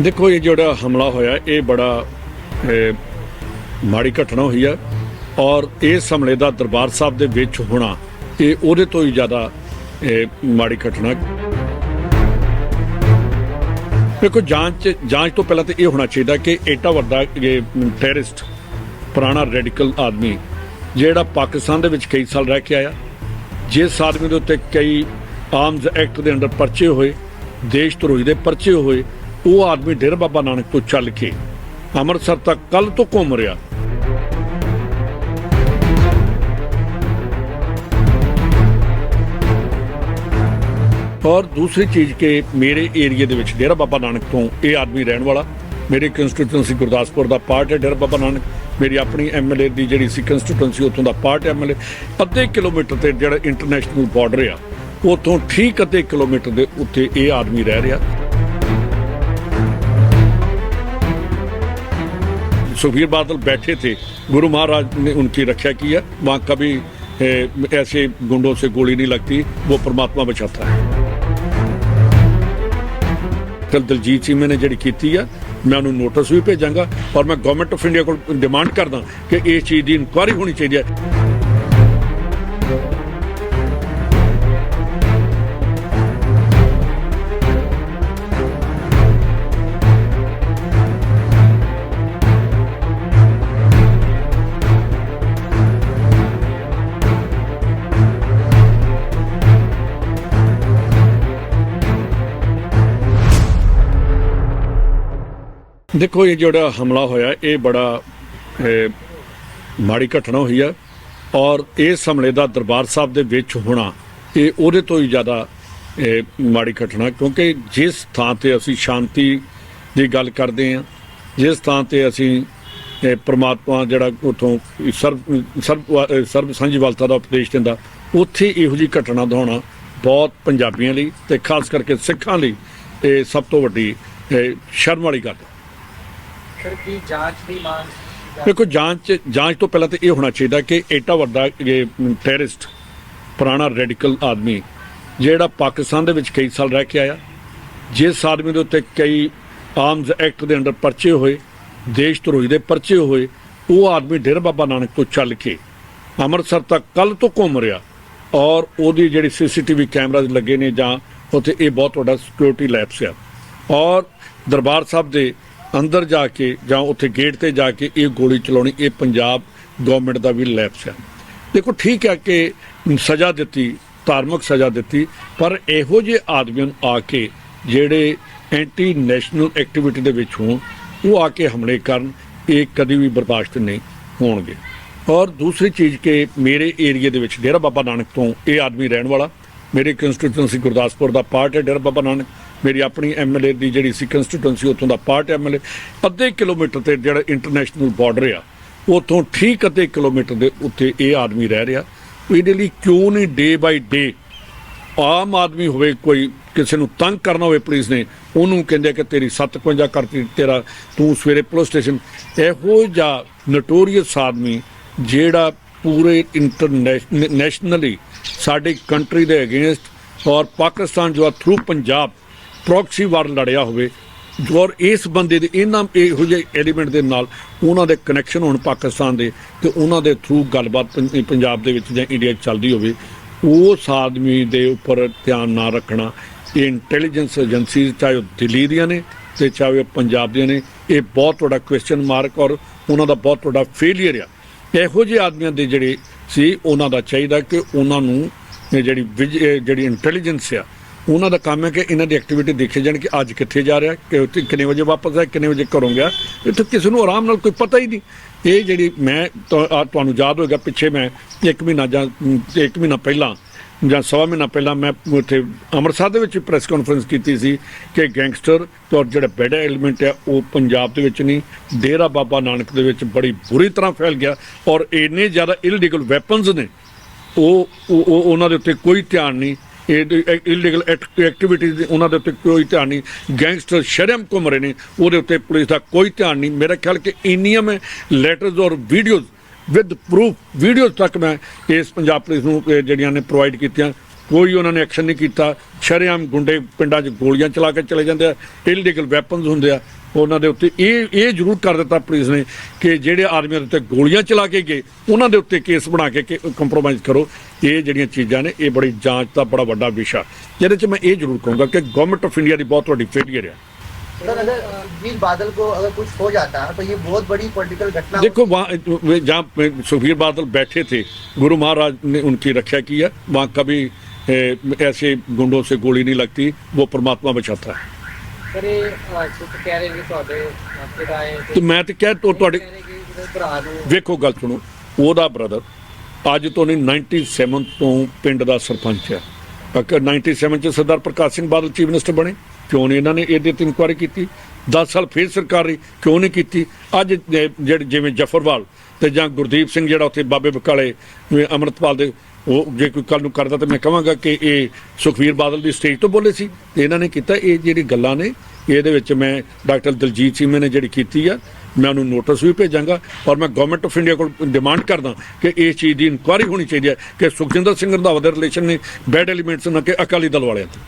ਦੇਖੋ ਇਹ ਜਿਹੜਾ ਹਮਲਾ ਹੋਇਆ, ਇਹ ਬੜਾ ਮਾੜੀ ਘਟਨਾ ਹੋਈ ਹੈ ਔਰ ਇਸ ਹਮਲੇ ਦਾ ਦਰਬਾਰ ਸਾਹਿਬ ਦੇ ਵਿੱਚ ਹੋਣਾ, ਇਹ ਉਹਦੇ ਤੋਂ ਹੀ ਜ਼ਿਆਦਾ ਮਾੜੀ ਘਟਨਾ ਦੇਖੋ, ਜਾਂਚ ਜਾਂਚ ਤੋਂ ਪਹਿਲਾਂ ਤੇ ਇਹ ਹੋਣਾ ਚਾਹੀਦਾ ਕਿ ਏਟਾ ਵੱਡਾ ਇਹ ਟੈਰਰਿਸਟ ਪੁਰਾਣਾ ਰੈਡੀਕਲ ਆਦਮੀ, ਜਿਹੜਾ ਪਾਕਿਸਤਾਨ ਦੇ ਵਿੱਚ ਕਈ ਸਾਲ ਰਹਿ ਕੇ ਆਇਆ, ਜਿਸ ਆਦਮੀ ਦੇ ਉੱਤੇ ਕਈ ਆਰਮਜ਼ ਐਕਟ ਦੇ ਅੰਡਰ ਪਰਚੇ ਹੋਏ, ਦੇਸ਼ ਧਰੋਹੀ ਦੇ ਪਰਚੇ ਹੋਏ ਉਹ ਆਦਮੀ ਡੇਰਾ ਬਾਬਾ ਨਾਨਕ ਤੋਂ ਚੱਲ ਕੇ ਅੰਮ੍ਰਿਤਸਰ ਤੱਕ ਕੱਲ ਤੋਂ ਘੁੰਮ ਰਿਹਾ। ਔਰ ਦੂਸਰੀ ਚੀਜ਼ ਕਿ ਮੇਰੇ ਏਰੀਆ ਦੇ ਵਿੱਚ ਡੇਰਾ ਬਾਬਾ ਨਾਨਕ ਤੋਂ ਇਹ ਆਦਮੀ ਰਹਿਣ ਵਾਲਾ, ਮੇਰੀ ਕੰਸਟੀਟਿਊਂਸੀ ਗੁਰਦਾਸਪੁਰ ਦਾ ਪਾਰਟ ਹੈ ਡੇਰਾ ਬਾਬਾ ਨਾਨਕ, ਮੇਰੀ ਆਪਣੀ ਐਮਐਲਏ ਦੀ ਜਿਹੜੀ ਸੀ ਕੰਸਟੀਟਿਊਂਸੀ ਉੱਥੋਂ ਦਾ ਪਾਰਟ ਐਮਐਲਏ ਅੱਧੇ ਕਿਲੋਮੀਟਰ ਤੇ ਜਿਹੜਾ ਇੰਟਰਨੈਸ਼ਨਲ ਬਾਰਡਰ ਆ, ਉੱਥੋਂ ਠੀਕ ਅੱਧੇ ਕਿਲੋਮੀਟਰ ਦੇ ਉੱਤੇ ਇਹ ਆਦਮੀ ਰਹਿ ਰਿਹਾ। सुखबीर बादल बैठे थे गुरु महाराज ने उनकी रक्षा की है वहां कभी ए, ऐसे गुंडों से गोली नहीं लगती वो परमात्मा बचाता है ਕੱਲ ਦਲਜੀਤ ਸਿੰਘ ਨੇ ਜਿਹੜੀ ਕੀਤੀ ਆ ਮੈਂ ਉਹਨੂੰ ਨੋਟਿਸ ਵੀ ਭੇਜਾਂਗਾ ਔਰ ਮੈਂ ਗਵਰਨਮੈਂਟ ਆਫ ਇੰਡੀਆ ਕੋਲ ਡਿਮਾਂਡ ਕਰਦਾ ਕਿ ਇਸ ਚੀਜ਼ ਦੀ ਇਨਕੁਆਇਰੀ ਹੋਣੀ ਚਾਹੀਦੀ ਹੈ ਦੇਖੋ ਇਹ ਜਿਹੜਾ ਹਮਲਾ ਹੋਇਆ ਇਹ ਬੜਾ ਮਾੜੀ ਘਟਨਾ ਹੋਈ ਹੈ ਔਰ ਇਸ ਹਮਲੇ ਦਾ ਦਰਬਾਰ ਸਾਹਿਬ ਦੇ ਵਿੱਚ ਹੋਣਾ ਇਹ ਉਹਦੇ ਤੋਂ ਹੀ ਜ਼ਿਆਦਾ ਮਾੜੀ ਘਟਨਾ ਕਿਉਂਕਿ ਜਿਸ ਥਾਂ ਤੇ ਅਸੀਂ ਸ਼ਾਂਤੀ ਦੀ ਗੱਲ ਕਰਦੇ ਹਾਂ ਜਿਸ ਥਾਂ ਤੇ ਅਸੀਂ ਇਹ, ਪ੍ਰਮਾਤਮਾ ਜਿਹੜਾ ਉਥੋਂ ਸਰਬ ਸਰਬ ਸਰਬ ਸਾਂਝੀਵਾਲਤਾ ਦਾ ਉਪਦੇਸ਼ ਦਿੰਦਾ ਉੱਥੇ ਇਹੋ ਜੀ ਘਟਨਾ ਦਾ ਬਹੁਤ ਪੰਜਾਬੀਆਂ ਲਈ ਤੇ ਖਾਸ ਕਰਕੇ ਸਿੱਖਾਂ ਲਈ ਇਹ ਸਭ ਤੋਂ ਵੱਡੀ ਸ਼ਰਮ ਵਾਲੀ ਗੱਲ ਹੈ। ਫਿਰ ਕੀ ਜਾਂਚ ਦੀ ਮੰਗ ਦੇਖੋ, ਜਾਂਚ ਜਾਂਚ ਤੋਂ ਪਹਿਲਾਂ ਤੇ ਇਹ ਹੋਣਾ ਚਾਹੀਦਾ ਕਿ ਏਟਾ ਵੱਡਾ ਇਹ ਟੈਰਰਿਸਟ ਪੁਰਾਣਾ ਰੈਡੀਕਲ ਆਦਮੀ, ਜਿਹੜਾ ਪਾਕਿਸਤਾਨ ਦੇ ਵਿੱਚ ਕਈ ਸਾਲ ਰਹਿ ਕੇ ਆਇਆ, ਜਿਸ ਆਦਮੀ ਦੇ ਉੱਤੇ ਕਈ ਆਰਮਜ਼ ਐਕਟ ਦੇ ਅੰਡਰ ਪਰਚੇ ਹੋਏ, ਦੇਸ਼ ਧਰੋਹੀ ਦੇ ਪਰਚੇ ਹੋਏ, ਉਹ ਆਦਮੀ ਡੇਰਾ ਬਾਬਾ ਨਾਨਕ ਤੋਂ ਚੱਲ ਕੇ ਅੰਮ੍ਰਿਤਸਰ ਤੱਕ ਕੱਲ ਤੋਂ ਘੁੰਮ ਰਿਹਾ ਔਰ ਉਹਦੀ ਜਿਹੜੀ ਸੀਸੀਟੀਵੀ ਕੈਮਰਾਜ਼ ਲੱਗੇ ਨੇ ਜਾਂ ਉੱਥੇ ਇਹ ਬਹੁਤ ਵੱਡਾ ਸਿਕਿਉਰਿਟੀ ਲੈਪਸ ਆ। ਔਰ ਦਰਬਾਰ ਸਾਹਿਬ ਦੇ ਅੰਦਰ ਜਾ ਕੇ ਜਾਂ ਉੱਥੇ ਗੇਟ ਤੇ ਜਾ ਕੇ ਇਹ ਗੋਲੀ ਚਲਾਉਣੀ, ਇਹ ਪੰਜਾਬ ਗਵਰਨਮੈਂਟ ਦਾ ਵੀ ਲੈਪਸ ਹੈ ਦੇਖੋ, ਠੀਕ ਹੈ ਕਿ ਸਜ਼ਾ ਦਿੱਤੀ, ਧਾਰਮਿਕ ਸਜ਼ਾ ਦਿੱਤੀ, ਪਰ ਇਹੋ ਜਿਹੇ ਆਦਮੀਆਂ ਨੂੰ ਆ ਕੇ ਜਿਹੜੇ ਐਂਟੀ ਨੈਸ਼ਨਲ ਐਕਟੀਵਿਟੀ ਦੇ ਵਿੱਚ ਹੋਣ, ਉਹ ਆ ਕੇ ਹਮਲੇ ਕਰਨ, ਇਹ ਕਦੀ ਵੀ ਬਰਦਾਸ਼ਤ ਨਹੀਂ ਹੋਣਗੇ। ਔਰ ਦੂਸਰੀ ਚੀਜ਼ ਕਿ ਮੇਰੇ ਏਰੀਆ ਦੇ ਵਿੱਚ ਡੇਰਾ ਬਾਬਾ ਨਾਨਕ ਤੋਂ ਇਹ ਆਦਮੀ ਰਹਿਣ ਵਾਲਾ, ਮੇਰੇ ਕੰਸਟੀਟਿਊਂਸੀ ਗੁਰਦਾਸਪੁਰ ਦਾ ਪਾਰਟ ਹੈ ਡੇਰਾ ਬਾਬਾ ਨਾਨਕ। ਮੇਰੀ ਆਪਣੀ ਐਮਐਲਏ ਦੀ ਜਿਹੜੀ ਸੀ ਕੰਸਟੀਟੂਐਂਸੀ ਉੱਥੋਂ ਦਾ ਪਾਰਟ ਐਮਐਲਏ ਅੱਧੇ ਕਿਲੋਮੀਟਰ ਤੇ ਜਿਹੜਾ ਇੰਟਰਨੈਸ਼ਨਲ ਬਾਰਡਰ ਆ, ਉੱਥੋਂ ਠੀਕ ਅੱਧੇ ਕਿਲੋਮੀਟਰ ਦੇ ਉੱਤੇ ਇਹ ਆਦਮੀ ਰਹਿ ਰਿਹਾ। ਇਹਦੇ ਲਈ ਕਿਉਂ ਨਹੀਂ ਡੇ ਬਾਈ ਡੇ ਆਮ ਆਦਮੀ ਹੋਵੇ, ਕੋਈ ਕਿਸੇ ਨੂੰ ਤੰਗ ਕਰਨਾ ਹੋਵੇ ਪੁਲਿਸ ਨੇ, ਉਹਨੂੰ ਕਹਿੰਦੇ ਕਿ ਤੇਰੀ 57 ਕਰਤੀ, ਤੇਰਾ ਤੂੰ ਸਵੇਰੇ ਪੁਲਿਸ ਸਟੇਸ਼ਨ ਇਹੋ ਜਿਹਾ ਨਟੋਰੀਅਸ ਆਦਮੀ ਜਿਹੜਾ ਪੂਰੇ ਇੰਟਰਨੈਸ਼ਨਲੀ ਸਾਡੀ ਕੰਟਰੀ ਦੇ ਅਗੇਂਸਟ ਔਰ ਪਾਕਿਸਤਾਨ ਜੋ ਆ ਥਰੂ ਪੰਜਾਬ ਪ੍ਰੋਕਸੀ ਵਾਰ ਲੜਿਆ ਹੋਵੇ, ਔਰ ਇਸ ਬੰਦੇ ਦੇ ਇਹਨਾਂ ਇਹੋ ਜਿਹੇ ਐਲੀਮੈਂਟ ਦੇ ਨਾਲ ਉਹਨਾਂ ਦੇ ਕਨੈਕਸ਼ਨ ਹੋਣ ਪਾਕਿਸਤਾਨ ਦੇ ਤੇ ਉਹਨਾਂ ਦੇ ਥਰੂ ਗੱਲਬਾਤ ਪੰ- ਪੰਜਾਬ ਦੇ ਵਿੱਚ ਜਾਂ ਇੰਡੀਆ 'ਚ ਚੱਲਦੀ ਹੋਵੇ, ਉਸ ਆਦਮੀ ਦੇ ਉੱਪਰ ਧਿਆਨ ਨਾ ਰੱਖਣਾ, ਇਹ ਇੰਟੈਲੀਜੈਂਸ ਏਜੰਸੀਜ਼ ਚਾਹੇ ਉਹ ਦਿੱਲੀ ਦੀਆਂ ਨੇ ਤੇ ਚਾਹੇ ਉਹ ਪੰਜਾਬ ਦੀਆਂ ਨੇ, ਇਹ ਬਹੁਤ ਵੱਡਾ ਕੁਐਸਚਨ ਮਾਰਕ ਔਰ ਉਹਨਾਂ ਦਾ ਬਹੁਤ ਵੱਡਾ ਫੇਲਿਅਰ ਆ। ਇਹੋ ਜਿਹੇ ਆਦਮੀਆਂ ਦੇ ਜਿਹੜੇ ਸੀ, ਉਹਨਾਂ ਦਾ ਚਾਹੀਦਾ ਕਿ ਉਹਨਾਂ ਨੂੰ ਜਿਹੜੀ ਵਿਜ- ਜਿਹੜੀ ਇੰਟੈਲੀਜੈਂਸ ਆ ਉਹਨਾਂ ਦਾ ਕੰਮ ਹੈ ਕਿ ਇਹਨਾਂ ਦੀ ਐਕਟੀਵਿਟੀ ਦੇਖੇ ਜਾਣ ਕਿ ਅੱਜ ਕਿੱਥੇ ਜਾ ਰਿਹਾ ਕਿ ਉੱਥੇ ਕਿੰਨੇ ਵਜੇ ਵਾਪਸ ਆਇਆ ਕਿੰਨੇ ਵਜੇ ਘਰੋਂ ਗਿਆ। ਇੱਥੇ ਕਿਸੇ ਨੂੰ ਆਰਾਮ ਨਾਲ ਕੋਈ ਪਤਾ ਹੀ ਨਹੀਂ। ਇਹ ਜਿਹੜੀ ਮੈਂ ਤੁਹਾਨੂੰ ਯਾਦ ਹੋਏਗਾ ਪਿੱਛੇ ਮੈਂ ਇੱਕ ਮਹੀਨਾ ਜਾਂ ਅਮ, ਇੱਕ ਮਹੀਨਾ ਪਹਿਲਾਂ ਜਾਂ ਸਵਾ ਮਹੀਨਾ ਪਹਿਲਾਂ ਮੈਂ ਉੱਥੇ ਅੰਮ੍ਰਿਤਸਰ ਦੇ ਵਿੱਚ ਪ੍ਰੈਸ ਕਾਨਫਰੰਸ ਕੀਤੀ ਸੀ ਕਿ ਗੈਂਗਸਟਰ ਤੇ ਔਰ ਜਿਹੜਾ ਬੈਡਾ ਐਲੀਮੈਂਟ ਹੈ ਉਹ ਪੰਜਾਬ ਦੇ ਵਿੱਚ ਨਹੀਂ ਡੇਰਾ ਬਾਬਾ ਨਾਨਕ ਦੇ ਵਿੱਚ ਬੜੀ ਬੁਰੀ ਤਰ੍ਹਾਂ ਫੈਲ ਗਿਆ ਔਰ ਇੰਨੇ ਜ਼ਿਆਦਾ ਇਲੀਗਲ ਵੈਪਨਸ ਨੇ ਉਹ ਉਹਨਾਂ ਦੇ ਉੱਤੇ ਕੋਈ ਧਿਆਨ ਨਹੀਂ। ਇਲੀਗਲ ਐਕਟੀਵਿਟੀਜ਼ ਉਹਨਾਂ ਦੇ ਉੱਤੇ ਕੋਈ ਧਿਆਨ ਨਹੀਂ। ਗੈਂਗਸਟਰ ਸ਼ਰਮ ਘੁੰਮ ਰਹੇ ਨੇ। ਉਹਦੇ ਉੱਤੇ ਪੁਲਿਸ ਦਾ ਕੋਈ ਧਿਆਨ ਨਹੀਂ। ਮੇਰਾ ਖਿਆਲ ਕਿ ਇੰਨੀਆਂ ਮੈਂ ਲੈਟਰਸ ਔਰ ਵੀਡੀਓਜ਼ ਵਿਦ ਪ੍ਰੂਫ ਵੀਡੀਓਜ਼ ਤੱਕ ਮੈਂ ਇਸ ਪੰਜਾਬ ਪੁਲਿਸ ਨੂੰ ਜਿਹੜੀਆਂ ਨੇ ਪ੍ਰੋਵਾਈਡ ਕੀਤੀਆਂ। ਕੋਈ ਉਹਨਾਂ ਨੇ ਐਕਸ਼ਨ ਨਹੀਂ ਕੀਤਾ। ਸ਼ਰੇਆਮ ਗੁੰਡੇ ਪਿੰਡਾਂ 'ਚ ਗੋਲੀਆਂ ਚਲਾ ਕੇ ਚਲੇ ਜਾਂਦੇ ਆ। ਇਲੀਗਲ ਵੈਪਨਸ ਹੁੰਦੇ ਆ। ਉਹਨਾਂ ਦੇ ਉੱਤੇ ਇਹ ਇਹ ਜ਼ਰੂਰ ਕਰ ਦਿੱਤਾ ਪੁਲਿਸ ਨੇ ਕਿ ਜਿਹੜੇ ਆਦਮੀਆਂ ਦੇ ਉੱਤੇ ਗੋਲੀਆਂ ਚਲਾ ਕੇ ਗਏ ਉਹਨਾਂ ਦੇ ਉੱਤੇ ਕੇਸ ਬਣਾ ਕੇ ਕੰਪਰੋਮਾਈਜ਼ ਕਰੋ ਇਹ ਜਿਹੜੀਆਂ ਚੀਜ਼ਾਂ ਨੇ ਇਹ ਬੜੀ ਜਾਂਚ ਦਾ ਬੜਾ ਵੱਡਾ ਵਿਸ਼ਾ ਜਿਹਦੇ 'ਚ ਮੈਂ ਇਹ ਜ਼ਰੂਰ ਕਹੂੰਗਾ ਕਿ ਗਵਰਨਮੈਂਟ ਆਫ ਇੰਡੀਆ ਦੀ ਬਹੁਤ ਵੱਡੀ ਫੇਲਿਅਰ ਹੈ सर अगर वीर बादल को अगर कुछ हो जाता है तो ये बहुत बड़ी पॉलिटिकल घटना देखो वहाँ जहाँ सुखबीर बादल बैठे थे गुरु महाराज ने उनकी रक्षा की है वहाँ कभी ए, ऐसे गुंडों से गोली नहीं लगती वो परमात्मा बचाता है ਸਰ ਇਹ ਅਹ, ਕੁਝ ਕਹਿ ਰਹੇ ਨੇ ਤੁਹਾਡੇ ਅਹ, ਪਿਤਾ ਹੈ ਤੇ ਮੈਂ ਤੇ ਕਹਿ ਤੋ ਤੁਹਾਡੇ ਭਰਾ ਨੂੰ ਵੇਖੋ ਗੱਲ ਸੁਣੋ ਉਹਦਾ ਬ੍ਰਦਰ ਅੱਜ ਤੋਂ ਨਹੀਂ 97 ਤੋਂ ਪਿੰਡ ਦਾ ਸਰਪੰਚ ਹੈ। ਅਕਰ 97 ਚ ਸਰਦਾਰ ਪ੍ਰਕਾਸ਼ ਸਿੰਘ ਬਾਦਲ ਚੀਫ ਮਿਨਿਸਟਰ ਬਣੇ ਕਿਉਂ ਨਹੀਂ ਇਹਨਾਂ ਨੇ ਇਹਦੇ ਤੇ ਇਨਕੁਆਇਰੀ ਕੀਤੀ? 10 ਸਾਲ ਫੇਰ ਸਰਕਾਰ ਰਹੀ ਕਿਉਂ ਨਹੀਂ ਕੀਤੀ? ਅੱਜ ਜਿਹੜੇ ਜਿਵੇਂ ਜਫਰਵਾਲ ਤੇ ਜਾਂ ਗੁਰਦੀਪ ਸਿੰਘ ਜਿਹੜਾ ਉੱਥੇ ਬਾਬੇ ਬਕਾਲੇ ਅੰਮ੍ਰਿਤਪਾਲ ਦੇ ਉਹ ਜੇ ਕੋਈ ਕੱਲ ਨੂੰ ਕਰਦਾ ਤਾਂ ਮੈਂ ਕਹਾਂਗਾ ਕਿ ਇਹ ਸੁਖਵੀਰ ਬਾਦਲ ਦੀ ਸਟੇਜ ਤੋਂ ਬੋਲੇ ਸੀ ਤੇ ਇਹਨਾਂ ਨੇ ਕੀਤਾ। ਇਹ ਜਿਹੜੀ ਗੱਲਾਂ ਨੇ, ਇਹਦੇ ਵਿੱਚ ਮੈਂ ਡਾਕਟਰ ਦਲਜੀਤ ਸਿੰਘ ਨੇ ਜਿਹੜੀ ਕੀਤੀ ਆ, ਮੈਂ ਉਹਨੂੰ ਨੋਟਿਸ ਵੀ ਭੇਜਾਂਗਾ ਔਰ ਮੈਂ ਗਵਰਨਮੈਂਟ ਆਫ ਇੰਡੀਆ ਕੋਲ ਡਿਮਾਂਡ ਕਰਦਾ ਕਿ ਇਸ ਚੀਜ਼ ਦੀ ਇਨਕੁਆਇਰੀ ਹੋਣੀ ਚਾਹੀਦੀ ਹੈ ਕਿ ਸੁਖਜਿੰਦਰ ਸਿੰਘ ਰੰਧਾਵਾ ਦੇ ਰਿਲੇਸ਼ਨ ਨੇ ਬੈਡ ਐਲੀਮੈਂਟਸ ਨਾ ਕਿ ਅਕਾਲੀ ਦਲ ਵਾਲਿਆਂ ਤੇ।